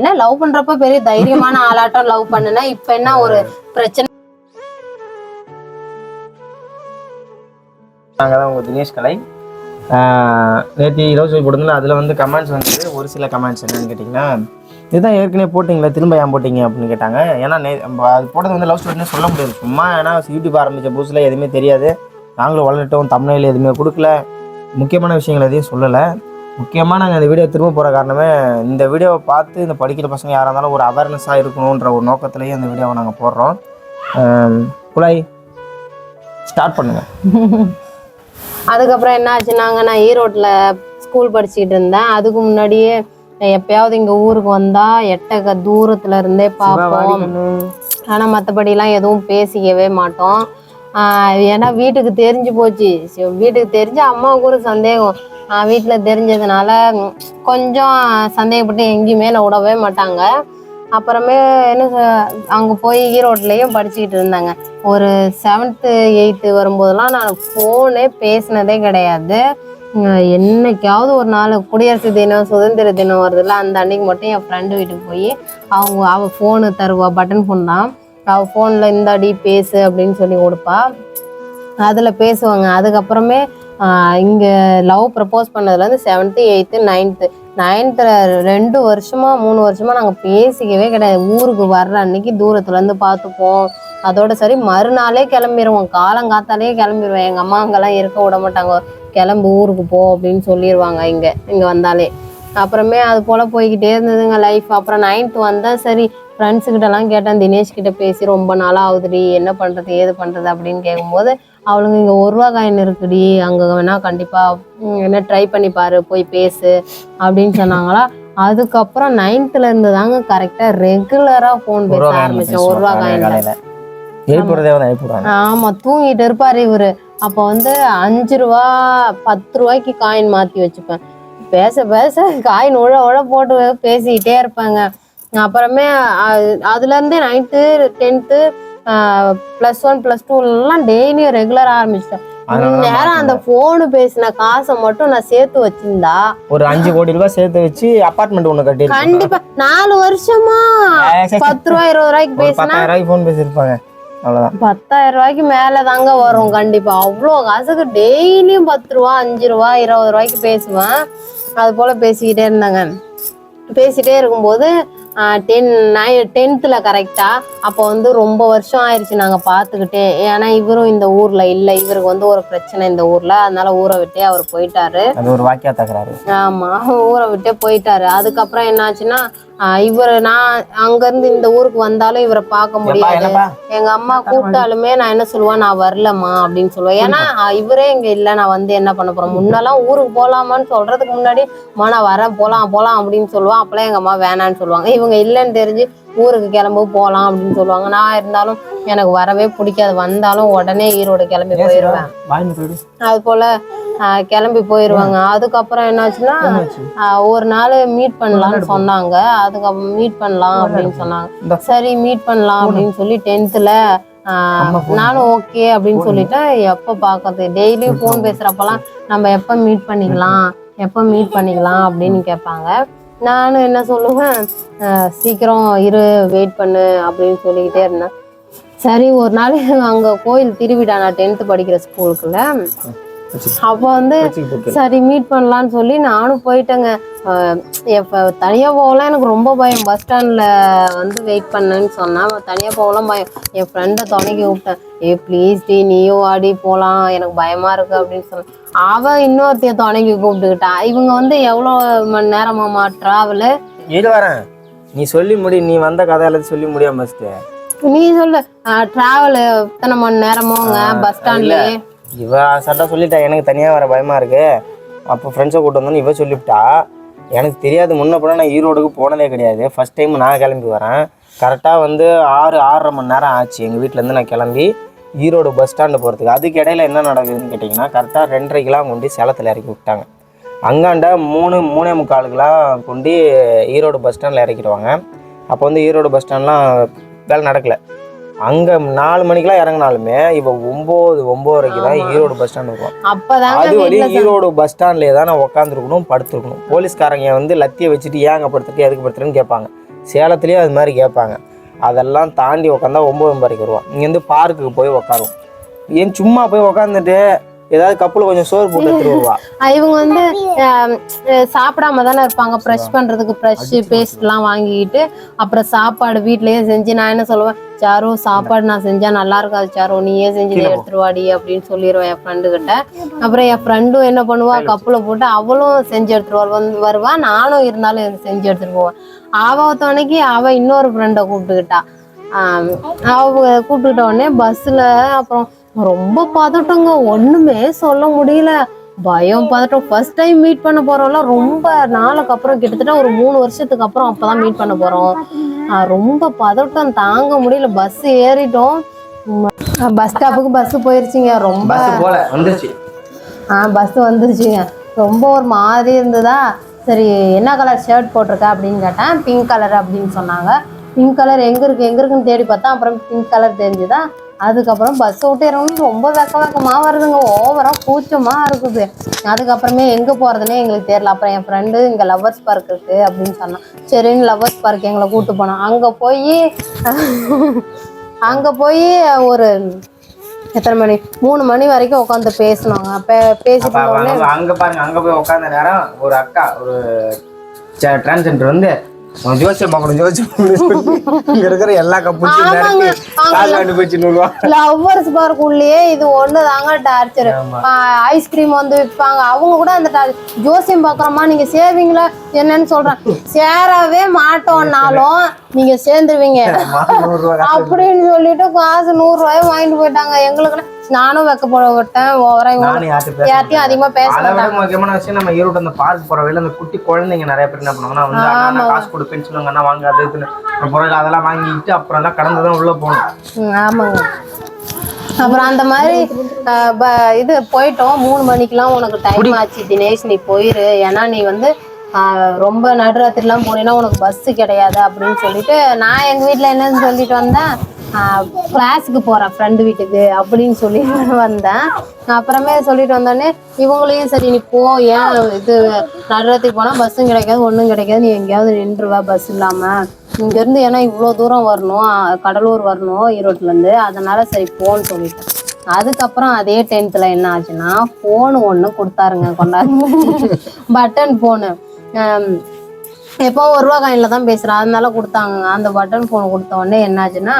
என்ன லவ் பண்றப்ப பெரிய தைரியமான ஆளாட்டம் லவ் பண்ணுனா இப்ப என்ன ஒரு பிரச்சனை? நாங்கள் தான் உங்கள் தினேஷ் கலை. நேற்று இரவு சொல்லி அதில் வந்து கமெண்ட்ஸ் வந்தது. ஒரு சில கமெண்ட்ஸ் என்னன்னு கேட்டிங்கன்னா இதுதான் ஏற்கனவே போட்டிங்களா திரும்ப ஏன் போட்டீங்க அப்படின்னு கேட்டாங்க. ஏன்னா நே அது போட்டது வந்து லவ் ஸ்டோரின்னு சொல்ல முடியாது. சும்மா ஏன்னா யூடியூப் ஆரம்பித்த புதுசில் எதுவுமே தெரியாது. நாங்களும் வளர்ட்டோம் தமிழில் எதுவுமே கொடுக்கல. முக்கியமான விஷயங்கள் எதையும் சொல்லலை. முக்கியமாக நாங்கள் இந்த வீடியோ திரும்ப போகிற காரணமே இந்த வீடியோவை பார்த்து இந்த படிக்கிற பசங்க யாராக இருந்தாலும் ஒரு அவேர்னஸாக இருக்கணுன்ற ஒரு நோக்கத்திலேயே இந்த வீடியோவை நாங்கள் போடுறோம். குழாய் ஸ்டார்ட் பண்ணுங்கள் அதுக்கப்புறம் என்ன ஆச்சுன்னாங்க நான் ஈரோட்ல ஸ்கூல் படிச்சுக்கிட்டு இருந்தேன். அதுக்கு முன்னாடியே எப்பயாவது இங்க ஊருக்கு வந்தா எட்டக தூரத்துல இருந்தே பார்ப்போம். ஆனா மத்தபடிலாம் எதுவும் பேசிக்கவே மாட்டோம். ஏன்னா வீட்டுக்கு தெரிஞ்சு போச்சு. வீட்டுக்கு தெரிஞ்ச அம்மாவுக்கு ஒரு சந்தேகம். வீட்டுல தெரிஞ்சதுனால கொஞ்சம் சந்தேகப்பட்டு எங்கேயுமே நான் விடவே மாட்டாங்க. அப்புறமே என்ன சொ- அங்க போய் ஈரோட்லயும் படிச்சுக்கிட்டு இருந்தாங்க. ஒரு செவன்த்து எயித்து வரும்போதெல்லாம் நான் ஃபோனே பேசினதே கிடையாது. என்னைக்காவது ஒரு நாள் குடியரசு தினம் சுதந்திர தினம் வருதுல்ல அந்த அன்னைக்கு மட்டும் என் ஃப்ரெண்டு வீட்டுக்கு போய் அவங்க அவள் ஃபோனு தருவா பட்டன் ஃபோன் தான். அவள் ஃபோனில் இந்தாடி பேசு அப்படின்னு சொல்லி கொடுப்பா. அதில் பேசுவாங்க. அதுக்கப்புறமே இங்கே லவ் ப்ரப்போஸ் பண்ணதுலேருந்து செவன்த்து எயித்து நைன்த்து நைன்த்தில் ரெண்டு வருஷமாக மூணு வருஷமாக நாங்கள் பேசிக்கவே கிடையாது. ஊருக்கு வர்ற அன்னைக்கு தூரத்துலேருந்து பார்த்துப்போம். அதோட சரி மறுநாளே கிளம்பிடுவோம் காலங்காத்தாலே கிளம்பிடுவேன் எங்கள் அம்மா அங்கெல்லாம் இருக்க விட மாட்டாங்க. கிளம்பு ஊருக்கு போ அப்படின்னு சொல்லிடுவாங்க இங்கே. இங்கே வந்தாலே. அப்புறமே அது போல் போய்கிட்டே இருந்ததுங்க லைஃப் அப்புறம் நைன்த்து வந்தால் சரி ஃப்ரெண்ட்ஸு கிட்டலாம் கேட்டேன் தினேஷ் கிட்ட பேசி ரொம்ப நாளாக ஆகுதுடி என்ன பண்ணுறது ஏது பண்ணுறது அப்படின்னு கேட்கும்போது அவளுங்க இங்கே ஒரு ரூபா காயின் இருக்குடி அங்கே வேணா கண்டிப்பாக என்ன ட்ரை பண்ணி பாரு போய் பேசு அப்படின்னு சொன்னாங்களா. அதுக்கப்புறம் நைன்த்தில் இருந்து தாங்க கரெக்டாக ரெகுலராக ஃபோன் பேச ஆரம்பித்தேன் ஒரு ரூபா காயின்ல காலையில் எழுப்புறதே வந்து எழுப்புறாங்க ஆமா தூங்கிட்டு இருப்பாரு இவரு. அப்ப வந்து அஞ்சு ரூபா பத்து ரூபாய்க்கு காயின் மாத்தி வச்சுப்பேன். பேச பேச காயின் உழ உழ போட்டு பேசிக்கிட்டே இருப்பாங்க. அப்புறமே அ- அதுல இருந்தே ninth tenth plus one plus டூலாம் டெய்லியும் ரெகுலர் ஆரம்பிச்சிட்டேன் நேரம் அந்த போனு பேசின காசை மட்டும் நான் சேர்த்து வச்சிருந்தா ஒரு அஞ்சு கோடி ரூபாய் சேர்த்து வச்சு அபார்ட்மெண்ட் ஒன்று கட்டி கண்டிப்பா. நாலு வருஷமா பத்து ரூபா இருபது ரூபாய்க்கு பேசினா ரூபாய்க்கு ஃபோன் பேசியிருப்பாங்க. அவ்வளோதான் பத்தாயிரம் ரூபாய்க்கு மேல தாங்க வரும் கண்டிப்பா. அவ்வளோ காசுக்கு டெய்லியும் பத்து ரூபா அஞ்சு ரூபா இருபது ரூபாய்க்கு பேசுவேன். அது போல பேசிக்கிட்டே இருந்தாங்க. பேசிட்டே இருக்கும்போது டென் நை டென்த்தில் கரெக்டாக அப்போ வந்து ரொம்ப வருஷம் ஆயிடுச்சு நாங்கள் பார்த்துக்கிட்டே ஏன்னா இவரும் இந்த ஊரில் இல்லை. இவருக்கு வந்து ஒரு பிரச்சனை இந்த ஊரில். அதனால ஊரை விட்டே அவர் போயிட்டாரு. அது ஒரு வாக்கியா தகராறு ஆமா ஊரை விட்டே போயிட்டாரு. அதுக்கப்புறம் என்னாச்சுன்னா இவரு நான் அங்கிருந்து இந்த ஊருக்கு வந்தாலும் இவரை பார்க்க முடியாது. எங்க அம்மா கூப்பிட்டாலுமே நான் என்ன சொல்லுவேன் நான் வரலம்மா அப்படின்னு சொல்லுவேன் ஏன்னா இவரே இங்க இல்ல நான் வந்து என்ன பண்ண போறேன்? முன்னெல்லாம் ஊருக்கு போலாமான்னு சொல்றதுக்கு முன்னாடி அம்மா நான் வரேன் போலாம் போலாம் அப்படின்னு சொல்லுவேன் அப்பெல்லாம் எங்க அம்மா வேணான்னு சொல்லுவாங்க. இவங்க இல்லைன்னு தெரிஞ்சு ஊருக்கு கிளம்பு போலாம் அப்படின்னு சொல்லுவாங்க. நான் இருந்தாலும் எனக்கு வரவே பிடிக்காது. வந்தாலும் உடனே ஈரோடு கிளம்பி போயிடுவேன் அது போல கிளம்பி போயிடுவாங்க அதுக்கப்புறம் என்னாச்சுன்னா ஒரு நாள் மீட் பண்ணலாம்னு சொன்னாங்க. அதுக்கப்புறம் மீட் பண்ணலாம் அப்படின்னு சொன்னாங்க. சரி மீட் பண்ணலாம் அப்படின்னு சொல்லி டென்த்தில் நானும் ஓகே அப்படின்னு சொல்லிட்டேன் எப்போ பார்க்கறது டெய்லியும் ஃபோன் பேசுகிறப்பெல்லாம் நம்ம எப்போ மீட் பண்ணிக்கலாம்? எப்போ மீட் பண்ணிக்கலாம் அப்படின்னு கேட்பாங்க. நானும் என்ன சொல்லுவேன்? சீக்கிரம் இரு வெயிட் பண்ணு அப்படின்னு சொல்லிக்கிட்டே இருந்தேன். சரி ஒரு நாள் அங்கே கோயில் திருவிழா. நான் டென்த்து படிக்கிற ஸ்கூலுக்குள்ள அப்போ வந்து சரி மீட் பண்ணலான்னு சொல்லி நானும் போயிட்டேங்க. அஹ் தனியாக தனியா போகலாம் எனக்கு ரொம்ப பயம். பஸ் ஸ்டாண்ட்ல வந்து வெயிட் பண்ணேன்னு சொன்னா தனியா போகலாம் பயம். என் ஃப்ரெண்டை துணைக்கி கூப்பிட்டேன். ஏ ப்ளீஸ் டி நீயும் வாடி போலாம். எனக்கு பயமா இருக்கு அப்படின்னு சொன்னேன். அவன் இன்னொருத்தைய துணைக்கி கூப்பிட்டுக்கிட்டா. இவங்க வந்து எவ்வளோ மணி நேரமாமா டிராவலு இது வரேன். நீ சொல்லி முடி நீ வந்த கதை எல்லாத்தையும் சொல்லி முடியாம ஃபஸ்ட்டு நீ சொல்லு. டிராவல் இத்தனை மணி நேரமோங்க பஸ் ஸ்டாண்ட்லயே இவ சட்டா சொல்லிட்டா. எனக்கு தனியாக வர பயமா இருக்கு. அப்போ ஃப்ரெண்ட்ஸை கூட்டு வந்தோன்னு இவ சொல்லிவிட்டா. எனக்கு தெரியாது. முன்ன பின்ன நான் ஈரோடுக்கு போனதே கிடையாது. ஃபர்ஸ்ட் டைம் நான் கிளம்பி வரேன். கரெக்டாக வந்து ஆறு ஆறரை மணி நேரம் ஆச்சு. எங்கள் வீட்டிலேருந்து நான் கிளம்பி ஈரோடு பஸ் ஸ்டாண்டு போகிறதுக்கு அதுக்கு இடையில என்ன நடக்குதுன்னு கேட்டிங்கன்னா கரெக்டாக ரெண்டரைக்கெலாம் கொண்டு சேலத்தில் இறக்கி விட்டாங்க. அங்காண்ட மூணு மூணே முக்காலுக்கெலாம் கொண்டு ஈரோடு பஸ் ஸ்டாண்டில் இறக்கிடுவாங்க. அப்போ வந்து ஈரோடு பஸ் ஸ்டாண்ட்லாம் வேலை நடக்கலை. அங்கே நாலு மணிக்கெலாம் இறங்குனாலுமே இப்போ ஒம்பது ஒம்போதரைக்கு தான். ஈரோடு பஸ் ஸ்டாண்ட் இருக்கும். அது வரையும் ஈரோடு பஸ் ஸ்டாண்ட்லேயே தான் நான் உட்காந்துருக்கணும் படுத்துருக்கணும். போலீஸ்காரங்க வந்து லத்தியை வச்சுட்டு ஏன் அங்கே படுத்துட்டு எதுக்கு படுத்துருன்னு கேட்பாங்க. சேலத்துலேயும் அது மாதிரி கேட்பாங்க. அதெல்லாம் தாண்டி உட்காந்தா ஒம்பது ஒம்பதுக்கு வருவோம் இங்கேருந்து பார்க்குக்கு போய் உட்காருவோம் ஏன் சும்மா போய் உட்காந்துட்டு ஏதாவது கப்பில் கொஞ்சம் சோறு போட்டு அஹ் இவங்க வந்து சாப்பிடாம தானே இருப்பாங்க. ப்ரஷ் பண்றதுக்கு ப்ரஷ் பேஸ்ட்லாம் வாங்கிக்கிட்டு அப்புறம் சாப்பாடு வீட்லயே செஞ்சு நான் என்ன சொல்லுவேன் சாரு சாப்பாடு நான் செஞ்சா நல்லா இருக்காது சாரு நீயே செஞ்சு இதை எடுத்துட்டு வாடி அப்படின்னு சொல்லிடுவேன் என் ஃப்ரெண்டு கிட்ட. அப்புறம் என் ஃப்ரெண்டும் என்ன பண்ணுவா கப்புல போட்டு அவளும் செஞ்சு எடுத்துட்டு வருவா வருவா. நானும் இருந்தாலும் செஞ்சு எடுத்துட்டு போவேன். அவ துணைக்கு அவ இன்னொரு ஃப்ரெண்டை கூப்பிட்டுக்கிட்டா. ஆம், அவ கூப்பிட்டுக்கிட்ட உடனே பஸ்ல அப்புறம் ரொம்ப பதட்டங்க. ஒண்ணுமே சொல்ல முடியல. பயம் பதட்டம். ஃபர்ஸ்ட் டைம் மீட் பண்ண போறோம்லாம் ரொம்ப நாளுக்கு அப்புறம் கிட்டத்தட்ட ஒரு மூணு வருஷத்துக்கு அப்புறம் அப்பதான் மீட் பண்ண போறோம். ஆஹ் ரொம்ப பதட்டம். தாங்க முடியல. பஸ் ஏறிட்டோம். பஸ் ஸ்டாப்புக்கு பஸ் போயிருச்சுங்க. ரொம்ப ஆ பஸ் வந்துருச்சுங்க. ரொம்ப ஒரு மாதிரி இருந்ததா? சரி என்ன கலர் ஷர்ட் போட்டிருக்க அப்படின்னு கேட்டேன். பிங்க் கலர் அப்படின்னு சொன்னாங்க. பிங்க் கலர் எங்க இருக்கு எங்க இருக்குன்னு தேடி பார்த்தா அப்புறம் பிங்க் கலர் தெரிஞ்சுதா? அதுக்கப்புறம் பஸ் விட்டு இறங்கணும் ரொம்ப வெக்க வெக்கமா வருதுங்க. ஓவரா கூச்சமா இருக்குது. அதுக்கப்புறமே எங்க போறதுன்னே எங்களுக்கு தெரியல. அப்புறம் என் ஃப்ரெண்டு இங்க லவ்வர்ஸ் பார்க் இருக்கு அப்படின்னு சொன்னான். சரின்னு லவ்வர்ஸ் பார்க் எங்களை கூட்டு போனான். அங்க போய் அங்க போய் ஒரு எத்தனை மணி? மூணு மணி வரைக்கும் உட்காந்து பேசினாங்க. பேசிட்டு அப்ப இருந்தோடனே அங்க பாருங்க அங்க போய் உட்கார்ந்த நேரம் ஒரு அக்கா ஒரு டிரான்ஸ்ஜெண்டர் வந்து உன் ஜோசியம் பார்க்கணும் இங்க இருக்கிற எல்லா லவ்வர்ஸ் பார்க்குள்ளேயே இது ஒன்று தாங்க டார்ச்சர். ஐஸ்கிரீம் வந்து விற்பாங்க அவங்க கூட அந்த ஜோசியம் பார்க்குறோமா? நீங்கள் சேவிங்களா? என்னன்னு சொல்கிறேன் சேரவே மாட்டோம்னாலும் நீங்கள் சேர்ந்துருவீங்க. நூறு அப்படின்னு சொல்லிட்டு காசு நூறுரூவாயை வாங்கிட்டு போயிட்டாங்க. எங்களுக்கு நானும் வைக்க போட விட்டேன் ஓவரா யார்ட்டையும் அதிகமாக பேச மாட்டாங்க. முக்கியமான விஷயம் நம்ம ஈரோடு அந்த பார்க் போற வழியில அந்த குட்டி குழந்தைங்க நிறைய பேர் என்ன பண்ணுவாங்கன்னா வந்து அண்ணா, காசு கொடுப்பேன்னு சொல்லுவாங்க அண்ணா வாங்க அது இதுன்னு அப்புறம் பொருள் அதெல்லாம் வாங்கிட்டு அப்புறம் எல்லாம் கடந்து தான் உள்ள போகணும். ம், ஆமாங்க. அப்புறம் அந்த மாதிரி இது போயிட்டோம். மூணு மணிக்கெல்லாம் உனக்கு டைம் ஆச்சு தினேஷ் நீ போயிரு. ஏன்னா நீ வந்து ரொம்ப நடுராத்திரிலாம் போனீங்கன்னா உனக்கு பஸ் கிடையாது அப்படின்னு சொல்லிட்டு நான் எங்க வீட்ல என்னன்னு சொல்லிட்டு வந்தேன். கிளாஸுக்கு போகிறேன் ஃப்ரெண்டு வீட்டுக்கு அப்படின்னு சொல்லி வந்தேன். அப்புறமே சொல்லிட்டு வந்தோடனே இவங்களையும் சரி நீ போ ஏன் இது நடுறதுக்கு போனால் பஸ்ஸும் கிடைக்காது ஒன்றும் கிடைக்காது நீ எங்கேயாவது நின்றுவ பஸ் இல்லாமல் இங்கேருந்து ஏன்னா இவ்வளோ தூரம் வரணும் கடலூர் வரணும் ஈரோட்லேருந்து அதனால் சரி போன்னு சொல்லிட்டேன். அதுக்கப்புறம் அதே டென்த்தில் என்ன ஆச்சுன்னா ஃபோனு ஒன்று கொடுத்தாருங்க கொண்டாந்து. பட்டன் ஃபோனு எப்போ ஒரு ரூபா காயினில் தான் பேசுகிறேன் அதனால கொடுத்தாங்க. அந்த பட்டன் ஃபோன் கொடுத்த உடனே என்னாச்சுன்னா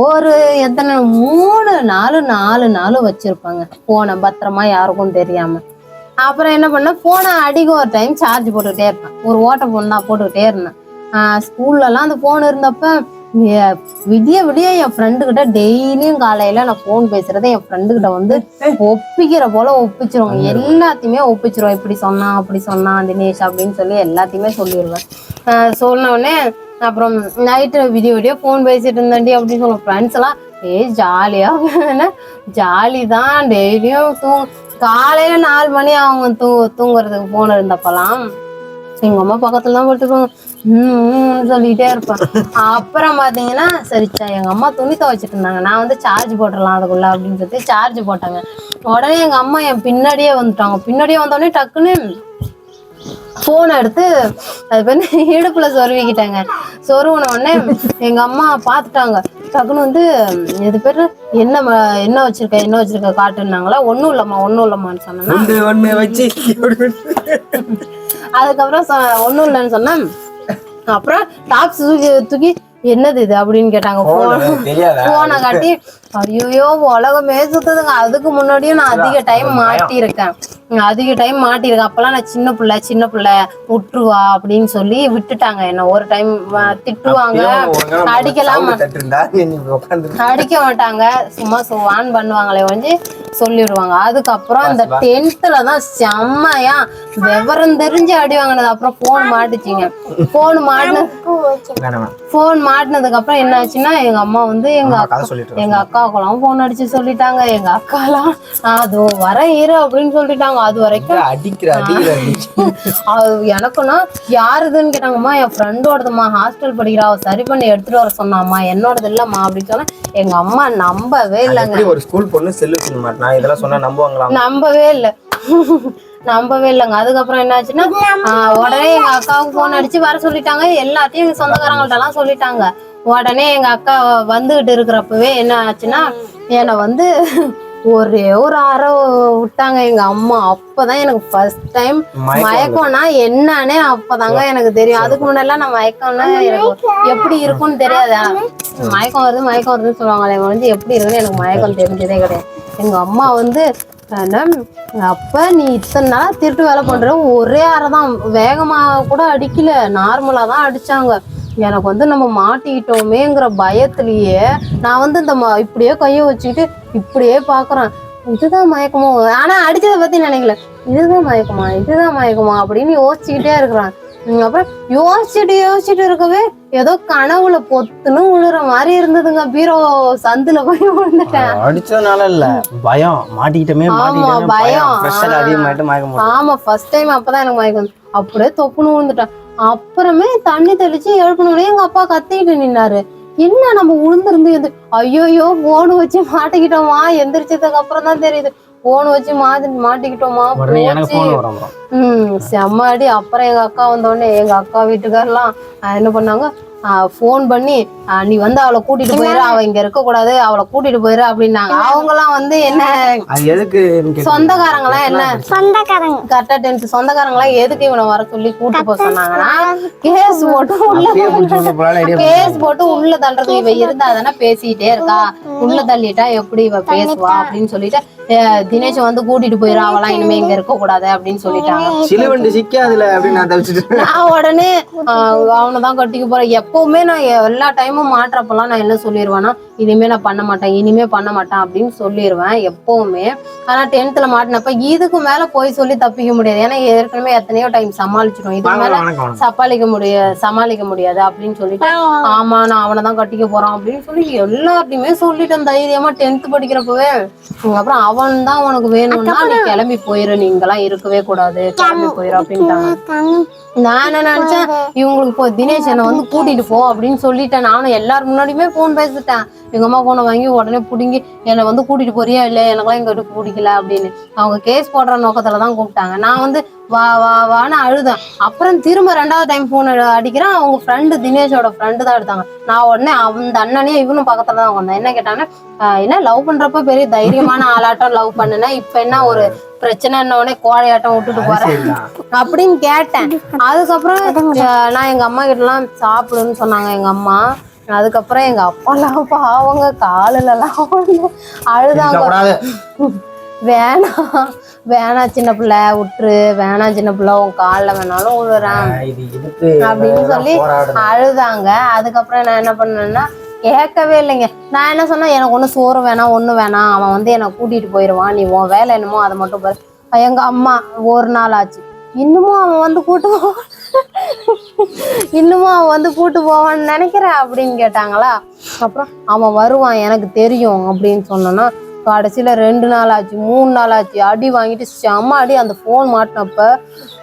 ஒரு எத்தனை மூணு நாலு நாலு நாள் வச்சுருப்பாங்க. ஃபோனை பத்திரமா யாருக்கும் தெரியாமல் அப்புறம் என்ன பண்ணேன்? ஃபோனை அடிக்க ஒரு டைம் சார்ஜ் போட்டுக்கிட்டே இருப்பேன். ஒரு ஓட்ட ஃபோன் தான் போட்டுக்கிட்டே இருந்தேன். ஸ்கூல்லலாம் அந்த ஃபோன் இருந்தப்ப விடிய விடிய என் ஃப்ரெண்டு கிட்ட டெய்லியும் காலையில நான் ஃபோன் பேசுறதை என் ஃப்ரெண்டு கிட்ட வந்து ஒப்பிக்கிற போல ஒப்பிச்சிருவோம் எல்லாத்தையுமே ஒப்பிச்சிருவோம் இப்படி சொன்னா அப்படி சொன்னா தினேஷ் அப்படின்னு சொல்லி எல்லாத்தையுமே சொல்லிடுவேன் சொன்ன உடனே அப்புறம் நைட்டு விடிய விடிய ஃபோன் பேசிட்டு இருந்தாண்டி அப்படின்னு சொல்லுவோம். ஃப்ரெண்ட்ஸ் எல்லாம் ஏய் ஜாலியாக ஜாலி தான் டெய்லியும் தூ காலையில நாலு மணி அவங்க தூ தூங்குறதுக்கு ஃபோன் இருந்தப்பெல்லாம் எங்க அம்மா பக்கத்துல தான் படுத்துக்கோங்க ம் சொல்லிட்டே இருப்பேன். அப்புறம் பாத்தீங்கன்னா சரிச்சா எங்கள் எங்க அம்மா துணி துவைச்சிட்டு இருந்தாங்க. நான் வந்து சார்ஜ் போட்டுடலாம் அதுக்குள்ள அப்படின்னு சொல்லி சார்ஜ் போட்டாங்க. உடனே எங்க அம்மா என் பின்னாடியே வந்துட்டாங்க. பின்னாடியே வந்தோடனே டக்குன்னு ஃபோனை எடுத்து அது பேர் இடுப்புல சொருவிக்கிட்டாங்க சொருவின உடனே எங்க அம்மா பார்த்துட்டாங்க டக்குன்னு வந்து இது பேர் என்ன என்ன வச்சிருக்க என்ன வச்சிருக்க காட்டுனாங்களா ஒன்றும் இல்லம்மா ஒன்றும் இல்லம்மான்னு வச்சு. அதுக்கப்புறம் ஒண்ணும் இல்லைன்னு சொன்னேன் அப்புறம் டாப்ஸ் தூக்கி தூக்கி என்னது இது? அப்படின்னு கேட்டாங்க. போன் காட்டி ஐயோ உலகமே சுத்துதுங்க. அதுக்கு முன்னாடியும் நான் அதிக டைம் மாட்டியிருக்கேன். நான் அதிக டைம் மாட்டியிருக்கேன் அப்பெல்லாம் நான் சின்ன பிள்ளை சின்ன பிள்ளை விட்டுருவா அப்படின்னு சொல்லி விட்டுட்டாங்க என்ன. ஒரு டைம் திட்டுவாங்க. அடிக்கலாம் அடிக்க மாட்டாங்க. சும்மா வான் பண்ணுவாங்களே ஒழிஞ்சு சொல்லிடுவாங்க. அதுக்கப்புறம் இந்த டென்த்ல தான் செம்மையா விவரம் தெரிஞ்சு அடி வாங்கினது. அப்புறம் போன் மாட்டுச்சுங்க. போன் மாட்டினது போன் மாட்டினதுக்கு அப்புறம் என்ன ஆச்சுன்னா எங்க அம்மா வந்து எங்க அக்கா எங்க அக்காவுக்கெல்லாம் போன் அடிச்சு சொல்லிட்டாங்க. எங்க அக்காலாம் அதோ வர இரு அப்படின்னு சொல்லிட்டாங்க. அது வரைக்கும் அடிக்கிற அடிக்கிற அது எனக்குன்னா யாருதுன்னு கேட்டாங்கம்மா என் ஃப்ரெண்டோடதும்மா ஹாஸ்டல் படிக்கிறா அவ சரி பண்ணி எடுத்துட்டு வர சொன்னாம்மா என்னோடது இல்லம்மா அப்படின்னு சொன்னா எங்க அம்மா நம்பவே இல்லைங்க. ஒரு ஸ்கூல் பொண்ணு செல்லு வச்சுக்க மாட்டேன் இதெல்லாம் சொன்னா நம்புவாங்களா? நம்பவே இல்லை. நம்பவே இல்லைங்க. அதுக்கப்புறம் என்னாச்சுன்னா ஆஹ் உடனே எங்க அக்காவுக்கு போன் அடிச்சு வர சொல்லிட்டாங்க. எல்லாத்தையும் எங்க சொந்தக்காரங்கள்ட்ட எல்லாம் சொல்லிட்டாங்க. உடனே எங்க அக்கா வந்துகிட்டு இருக்கிறப்பவே என்ன ஆச்சுன்னா என்னை வந்து ஒரே ஒரு அறை விட்டாங்க எங்க அம்மா. அப்பதான் எனக்கு ஃபர்ஸ்ட் டைம் மயக்கம் மயக்கம்னா என்னன்னே அப்பதாங்க எனக்கு தெரியும். அதுக்கு முன்னெல்லாம் நான் மயக்கம்னா எனக்கு எப்படி இருக்கும்னு தெரியாது. மயக்கம் வருது மயக்கம் வருதுன்னு சொல்லுவாங்களே வந்து எப்படி இருக்குன்னு எனக்கு மயக்கம் தெரிஞ்சதே கிடையாது. எங்க அம்மா வந்து அப்ப நீ இத்தனை நாளா திருட்டு வேலை பண்ற. ஒரே அறை தான் வேகமா கூட அடிக்கல. நார்மலா தான் அடிச்சாங்க. எனக்கு வந்து நம்ம மாட்டிக்கிட்டோமேங்கிற பயத்திலேயே நான் வந்து இந்த ம- இப்படியே கையை வச்சுக்கிட்டு இப்படியே பாக்குறேன் இதுதான் மயக்கமோ? ஆனா அடிச்சதை பத்தி நினைக்கல. இதுதான் மயக்கமா? இதுதான் மயக்கமா? அப்படின்னு யோசிச்சுக்கிட்டே இருக்கிறான். அப்புறம் யோசிச்சுட்டு யோசிச்சுட்டு இருக்கவே ஏதோ கனவுல பொத்துன்னு விழுற மாதிரி இருந்ததுங்க. பீரோ சந்துல போய் விழுந்துட்டேன். அடிச்சதுனால இல்ல. பயம். மாட்டிக்கிட்டமே ஆமா, பயம். ஆமா ஃபர்ஸ்ட் டைம் அப்பதான் எனக்கு மயக்கம். அப்படியே தொப்புன்னு விழுந்துட்டேன். அப்புறமே தண்ணி தெளிச்சு எழுப்பணும்னே எங்க அப்பா கத்திக்கிட்டு நின்னாரு. என்ன நம்ம உளுந்திருந்து எது ஐயோயோ போன் வச்சு மாட்டிக்கிட்டோமா? எந்திரிச்சதுக்கு அப்புறம் தான் தெரியுது. போன் வச்சு மாட்டி மாட்டிக்கிட்டோமா? உடனே எனக்கு போச்சு. போன் வரும் அப்புறம். ம் செம்ம அடி. அப்புறம் எங்க அக்கா வந்தோடனே எங்க அக்கா வீட்டுக்காரெல்லாம் என்ன பண்ணாங்க? ஃபோன் பண்ணி ஆஹ், நீ வந்து அவளை கூட்டிட்டு போயிரு அவ இங்க இருக்க கூடாது அவளை கூட்டிட்டு போயிரு அப்படின்னாங்க. அவங்க எல்லாம் வந்து என்ன அது எதுக்கு சொந்தக்காரங்க எல்லாம் என்ன? சொந்தக்காரங்க. கரெக்டா டென்த் சொந்தக்காரங்க எல்லாம் எதுக்கு இவனை வர சொல்லி கூட்டு போக சொன்னாங்கன்னா கேஸ் போட்டு உள்ள கேஸ் போட்டு உள்ள தள்ளுறது இவ இருந்தா தானே பேசிட்டே இருக்கா? உள்ள தள்ளிட்டா எப்படி இவ பேசுவா அப்படின்னு சொல்லிட்டு தினேஷ் வந்து கூட்டிட்டு போயிரு அவெல்லாம் இனிமே இங்க இருக்க கூடாது அப்படின்னு சொல்லிட்டாங்க. சிலுவண்டி சிக்காதுல அப்படின்னு நான் தவிச்சிட்டு நான் உடனே அவனை தான் கட்டிக்க போறேன். எப்பவுமே நான் எல்லா டைமும் மாட்டுறப்பெல்லாம் நான் என்ன சொல்லிடுவேன்னா இனிமே நான் பண்ண மாட்டேன் இனிமே பண்ண மாட்டேன் அப்படின்னு சொல்லிடுவேன் எப்பவுமே. ஆனா டென்த்ல மாட்டினப்ப இதுக்கு மேல போய் சொல்லி தப்பிக்க முடியாது. ஏன்னா ஏற்கனவே எத்தனையோ டைம் சமாளிச்சிட்டோம். இதுக்கு மேல சமாளிக்க முடிய சமாளிக்க முடியாது அப்படின்னு சொல்லிட்டு ஆமா நான் அவனை தான் கட்டிக்க போறான் அப்படின்னு சொல்லி எல்லாத்தையுமே சொல்லிட்டேன் தைரியமா டென்த் படிக்கிறப்பவே. அப்புறம் அவன் தான் உனக்கு வேணும்னா நீ கிளம்பி போயிரு. நீங்கெல்லாம் இருக்கவே கூடாது. கிளம்பி போயிரு அப்படின்ட்டாங்க. நான் என்ன நினைச்சேன் இவங்களுக்கு இப்போ தினேஷ் என்னை வந்து கூட்டிட்டு போ அப்படின்னு சொல்லிட்டேன். நானும் எல்லார் முன்னாடியுமே போன் பேசிட்டேன். எங்க அம்மா போனை வாங்கி உடனே பிடுங்கி என்னை வந்து கூட்டிட்டு போறியா? இல்ல எனக்கெல்லாம் இங்க விட்டு பிடிக்கல அப்படின்னு. அவங்க கேஸ் போடுற நோக்கத்துல தான் கூப்பிட்டாங்க. நான் வந்து வா வா வான்னு அழுதேன். அப்புறம் திரும்ப ரெண்டாவது டைம் போன் அடிக்கிறேன். அவங்க ஃப்ரெண்டு தினேஷோட ஃப்ரெண்டு தான் எடுத்தாங்க. நான் உடனே அந்த அண்ணனே இவனும் பக்கத்துல தான் வந்தேன் என்ன கேட்டாங்கன்னா "ஆஹ் என்ன லவ் பண்றப்ப பெரிய தைரியமான ஆளாட்டம் லவ் பண்ணுனா? இப்ப என்ன ஒரு பிரச்சனை உடனே கோழையாட்டம் விட்டுட்டு போறேன் அப்படின்னு கேட்டேன். அதுக்கப்புறம் நான் எங்க அம்மா கிட்ட எல்லாம் சாப்பிடுன்னு சொன்னாங்க எங்க அம்மா. அதுக்கப்புறம் எங்க அப்பாலாம் பாவங்க காலில எல்லாம் அழுதாங்க. வேணாம் வேணாம் சின்ன பிள்ளை விட்டுரு. வேணாம் சின்ன பிள்ளை உன் காலில் வேணாலும் விழுறேன். அப்படின்னு சொல்லி அழுதாங்க. அதுக்கப்புறம் நான் என்ன பண்ணேன்னா கேட்கவே இல்லைங்க. நான் என்ன சொன்னேன் எனக்கு ஒன்றும் சோறு வேணாம் ஒன்றும் வேணாம். அவன் வந்து என்னை கூட்டிட்டு போயிடுவான் நீ உன் வேலை என்னமோ அதை மட்டும் பாரு. எங்க அம்மா ஒரு நாள் ஆச்சு. இன்னமும் அவன் வந்து கூட்டு போவான். இன்னமும் அவன் வந்து கூட்டு போவான்னு நினைக்கிறேன் அப்படின்னு கேட்டாங்களா? அப்புறம் அவன் வருவான் எனக்கு தெரியும் அப்படின்னு சொன்னோன்னா கடைசியில ரெண்டு நாள் ஆச்சு மூணு நாள் ஆச்சு அடி வாங்கிட்டு செம்ம அடி அந்த ஃபோன் மாட்டினப்ப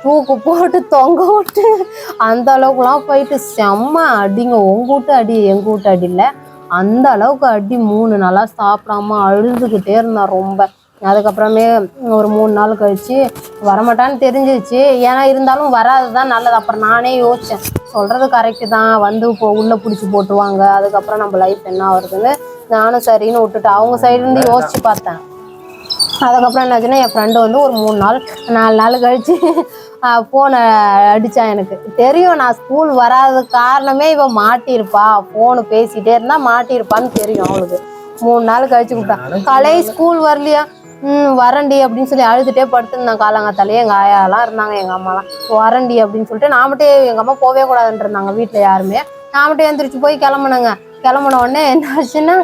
தூக்கு போட்டு தொங்க விட்டு அந்த அளவுக்குலாம் போயிட்டு செம்ம அடிங்க. உங்க வீட்டு அடி எங்க வீட்டு அடி இல்லை அந்த அளவுக்கு அடி மூணு நாளா சாப்பிடாம அழுதுகிட்டே இருந்தான் ரொம்ப. அதுக்கப்புறமே ஒரு மூணு நாள் கழிச்சு வரமாட்டான்னு தெரிஞ்சிருச்சு. ஏன்னா இருந்தாலும் வராதுதான் நல்லது. அப்புறம் நானே யோசிச்சேன். சொல்றது கரெக்டு தான். வந்து இப்போ உள்ள பிடிச்சி போட்டுருவாங்க. அதுக்கப்புறம் நம்ம லைஃப் என்ன ஆகுறதுன்னு நானும் சரின்னு விட்டுட்டேன். அவங்க சைடு இருந்து யோசிச்சு பார்த்தேன். அதுக்கப்புறம் என்னாச்சுன்னா என் ஃப்ரெண்டு வந்து ஒரு மூணு நாள் நாலு நாள் கழிச்சு ஃபோனை அடிச்சா எனக்கு. தெரியும் நான் ஸ்கூல் வராத காரணமே இவன் மாட்டியிருப்பா. ஃபோனு பேசிட்டே இருந்தா மாட்டியிருப்பான்னு தெரியும் அவளுக்கு. மூணு நாள் கழிச்சு கூப்பிட்டான் கலை ஸ்கூல் வரலையா? வரண்டி அப்படின்னு சொல்லி அழுதுட்டே படுத்துருந்தான் காலங்காத்தாலேயே எங்கள் ஆயாலாம் இருந்தாங்க எங்கள் அம்மாலாம். வரண்டி அப்படின்னு சொல்லிட்டு நான் மட்டும் எங்கள் அம்மா போகவே கூடாதுன்னு இருந்தாங்க வீட்டில் யாருமே. நான் மட்டும் எந்திரிச்சு போய் கிளம்புனேங்க. கிளம்புன உடனே என்ன ஆச்சுன்னா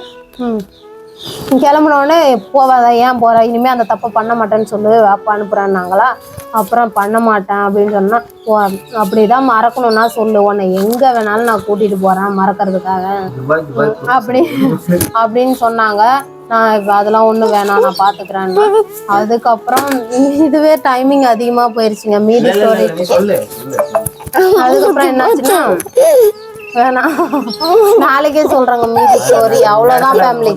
ம் கிளம்புன உடனே போவாத ஏன் போற? இனிமே அந்த தப்பை பண்ண மாட்டேன்னு சொல்லு அப்பா அனுப்புறான்னாங்களா? அப்புறம் பண்ண மாட்டேன் அப்படின்னு சொன்னா "ஓ, அப்படிதான் மறக்கணும்னா சொல்லு உன்னை எங்க வேணாலும் நான் கூட்டிட்டு போறேன் மறக்கறதுக்காக. அப்படி அப்படின்னு சொன்னாங்க. நான் அதெல்லாம் ஒண்ணும் வேணாம் நான் பாத்துக்கிறேன்னு. அதுக்கப்புறம் இதுவே டைமிங் அதிகமா போயிருச்சுங்க மீதி ஸ்டோரி அதுக்கப்புறம் என்னாச்சுன்னா வேணாம். நாளைக்கே சொல்றேங்க மீதி ஸ்டோரி அவ்வளவுதான் ஃபேமிலி